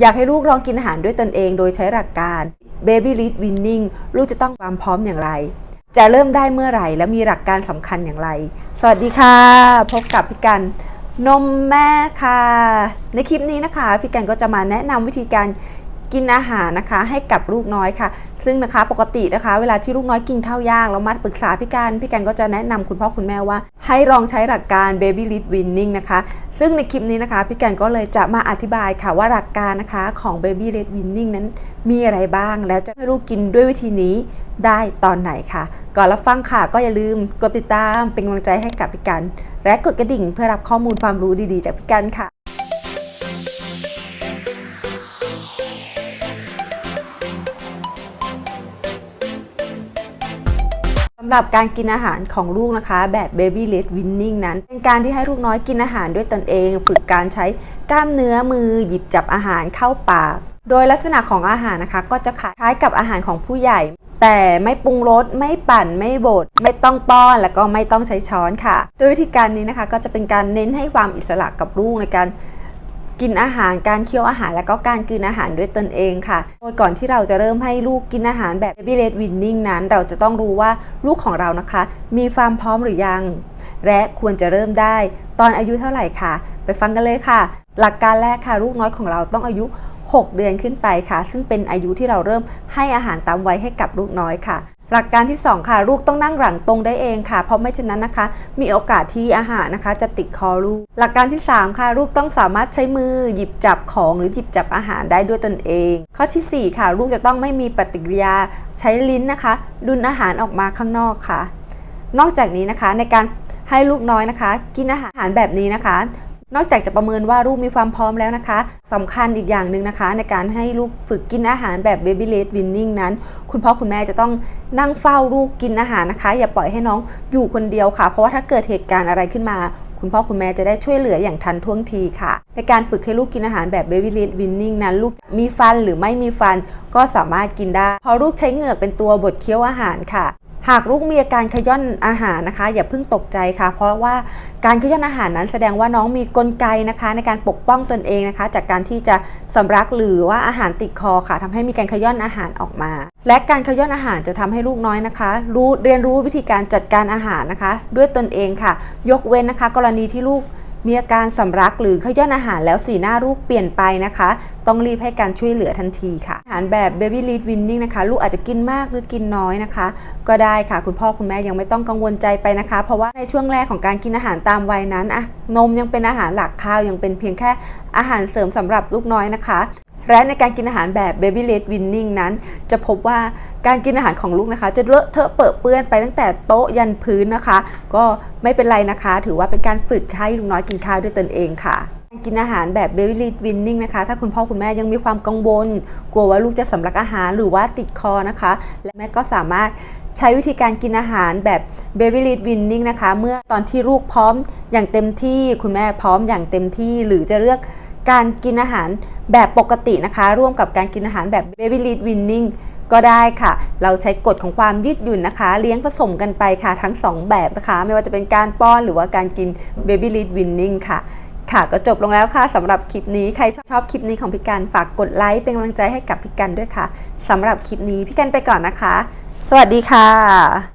อยากให้ลูกลองกินอาหารด้วยตนเองโดยใช้หลักการ Baby Lead Winning ลูกจะต้องความพร้อมอย่างไร จะเริ่มได้เมื่อไหร่ และมีหลักการสำคัญอย่างไร สวัสดีค่ะ พบกับพี่กันนมแม่ค่ะ ในคลิปนี้นะคะ พี่กันก็จะมาแนะนำวิธีการ กินอาหารนะคะให้กับลูกน้อยค่ะ ซึ่งนะคะปกตินะคะ เวลาที่ลูกน้อยกินข้าวยากเรามาปรึกษาพี่กันพี่กันก็จะแนะนำคุณพ่อคุณแม่ว่า ให้ลองใช้หลักการ Baby Lead Winning นะคะซึ่งในคลิปนี้นะคะพี่กันก็เลยจะมาอธิบายค่ะว่าหลักการนะคะของ Baby Lead Winning นั้นมีอะไรบ้าง แล้วจะให้ลูกกินด้วยวิธีนี้ได้ตอนไหนค่ะ ก่อนรับฟังค่ะก็อย่าลืมกดติดตามเป็นกำลังใจให้กับพี่กัน และกดกระดิ่งเพื่อรับข้อมูลความรู้ดีๆ จากพี่กันค่ะำหรับการกินอาหารของลูกนะคะ แบบ Baby Led Winning นั้น เป็นการที่ให้ลูกน้อยกินอาหารด้วยตนเอง ฝึกการใช้กล้ามเนื้อมือหยิบจับอาหารเข้าปาก โดยลักษณะของอาหารนะคะ ก็จะคล้ายกับอาหารของผู้ใหญ่ แต่ไม่ปรุงรสไม่ปั่นไม่บดไม่ต้องป้อนและก็ไม่ต้องใช้ช้อนค่ะ โดยวิธีการนี้นะคะ ก็จะเป็นการเน้นให้ความอิสระกับลูกในการ กินอาหารการเคี้ยวอาหารและก็การกินอาหารด้วยตนเองค่ะ โดยก่อนที่เราจะเริ่มให้ลูกกินอาหารแบบ Baby Led Winning นั้น เราจะต้องรู้ว่าลูกของเรานะคะ มีความพร้อมหรือยัง และควรจะเริ่มได้ ตอนอายุเท่าไหร่ค่ะ ไปฟังกันเลยค่ะ หลักการแรกค่ะ ลูกน้อยของเราต้องอายุ 6 เดือนขึ้นไปค่ะ ซึ่งเป็นอายุที่เราเริ่มให้อาหารตามวัยให้กับลูกน้อยค่ะ หลักการที่ 2 ค่ะลูกต้องนั่งหลังตรงได้เองค่ะ เพราะไม่เช่นนั้นนะคะ มีโอกาสที่อาหารนะคะ จะติดคอลูก หลักการที่ 3 ค่ะ ลูกต้องสามารถใช้มือหยิบจับของหรือหยิบจับอาหารได้ด้วยตนเอง ข้อทีสี่4 ค่ะ ลูกจะต้องไม่มีปฏิกิริยาใช้ลิ้นนะคะ ดุนอาหารออกมาข้างนอกค่ะ นอกจากนี้นะคะในการให้ลูกน้อยนะคะ กินอาหารแบบนี้นะคะ นอกจากจะประเมินว่าลูกมีความพร้อมแล้วนะคะสำคัญอีกอย่างหนึ่งนะคะ ในการให้ลูกฝึกกินอาหารแบบ Baby Led Winning นั้น คุณพ่อคุณแม่จะต้องนั่งเฝ้าลูกกินอาหารนะคะ อย่าปล่อยให้น้องอยู่คนเดียวค่ะ เพราะว่าถ้าเกิดเหตุการณ์อะไรขึ้นมา คุณพ่อคุณแม่จะได้ช่วยเหลืออย่างทันท่วงทีค่ะ ในการฝึกให้ลูกกินอาหารแบบ Baby Led Winning นั้น ลูกจะมีฟันหรือไม่มีฟันก็สามารถกินได้พราะลูกใช้เหงือกเป็นตัวบดเคี้ยวอาหารค่ะ หากลูกมีอาการขย้อนอาหารนะคะ อย่าเพิ่งตกใจค่ะ เพราะว่าการขย้อนอาหารนั้นแสดงว่าน้องมีกลไกนะคะ ในการปกป้องตนเองนะคะ จากการที่จะสำลักหรือว่าอาหารติดคอค่ะทำให้มีการขย้อนอาหารออกมา และการขย้อนอาหารจะทำให้ลูกน้อยนะคะ รู้เรียนรู้วิธีการจัดการอาหารนะคะ ด้วยตนเองค่ะ ยกเว้นนะคะ กรณีที่ลูก มีอาการสำลักหรือขย้อนอาหารแล้วสีหน้าลูกเปลี่ยนไปนะคะ ต้องรีบให้การช่วยเหลือทันทีค่ะ อาหารแบบ Baby Lead Winning นะคะ ลูกอาจจะกินมากหรือกินน้อยนะคะ ก็ได้ค่ะ คุณพ่อคุณแม่ยังไม่ต้องกังวลใจไปนะคะ เพราะว่าในช่วงแรกของการกินอาหารตามวัยนั้นอะนมยังเป็นอาหารหลักข้าวยังเป็นเพียงแค่อาหารเสริมสำหรับลูกน้อยนะคะ และในการกินอาหารแบบ Baby Led Winning นั้น จะพบว่าการกินอาหารของลูกนะคะ จะเลอะเทอะเปื้อะเปื้อนไปตั้งแต่โต๊ะยันพื้นนะคะ ก็ไม่เป็นไรนะคะ ถือว่าเป็นการฝึกให้ลูกน้อยกินข้าวด้วยตนเองค่ะการกินอาหารแบบ Baby Led Winning นะคะ ถ้าคุณพ่อคุณแม่ยังมีความกังวล กลัวว่าลูกจะสำลักอาหารหรือว่าติดคอนะคะ และแม่ก็สามารถใช้วิธีการกินอาหารแบบ Baby Led Winning นะคะ เมื่อตอนที่ลูกพร้อมอย่างเต็มที่ คุณแม่พร้อมอย่างเต็มที่หรือจะเลือก การกินอาหารแบบปกตินะคะ ร่วมกับการกินอาหารแบบ Baby Led Winning ก็ได้ค่ะ เราใช้กฎของความยืดหยุ่นนะคะ เลี้ยงผสมกันไปค่ะ ทั้ง 2 แบบนะคะ ไม่ว่าจะเป็นการป้อนหรือว่าการกิน Baby Led Winning ค่ะค่ะก็จบลงแล้วค่ะสำหรับคลิปนี้ใครชอบคลิปนี้ของพี่กันฝากกดไลค์เป็นกำลังใจให้กับพี่กันด้วยค่ะสำหรับคลิปนี้พี่กันไปก่อนนะคะ สวัสดีค่ะ